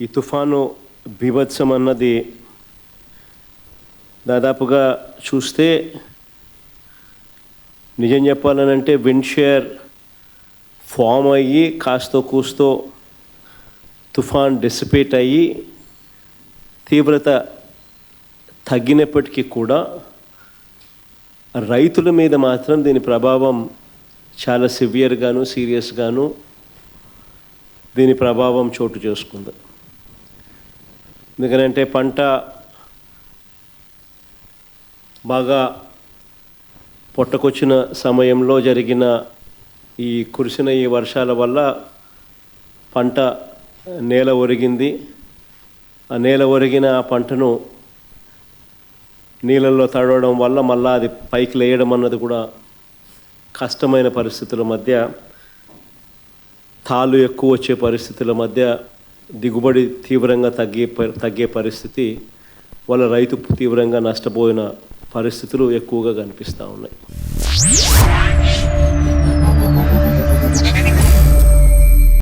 ఈ తుఫాను బీభత్సం అన్నది దాదాపుగా చూస్తే నిజం చెప్పాలనంటే అంటే షేర్ ఫామ్ అయ్యి కాస్తో కూస్తో తుఫాన్ డిసిపేట్ అయ్యి తీవ్రత తగ్గినప్పటికీ కూడా రైతుల మీద మాత్రం దీని ప్రభావం చాలా సివియర్గాను సీరియస్గాను దీని ప్రభావం చోటు చేసుకుంది. ఎందుకంటే పంట బాగా పొట్టకొచ్చిన సమయంలో జరిగిన ఈ కురిసిన ఈ వర్షాల వల్ల పంట నేల ఒరిగింది. ఆ నేల ఒరిగిన ఆ పంటను నీళ్ళల్లో తడవడం వల్ల మళ్ళా అది పైకి లేయడం అన్నది కూడా కష్టమైన పరిస్థితుల మధ్య తాళ్ళు ఎక్కువ వచ్చే పరిస్థితుల మధ్య దిగుబడి తీవ్రంగా తగ్గే తగ్గే పరిస్థితి వల్ల రైతు తీవ్రంగా నష్టపోయిన పరిస్థితులు ఎక్కువగా కనిపిస్తూ ఉన్నాయి.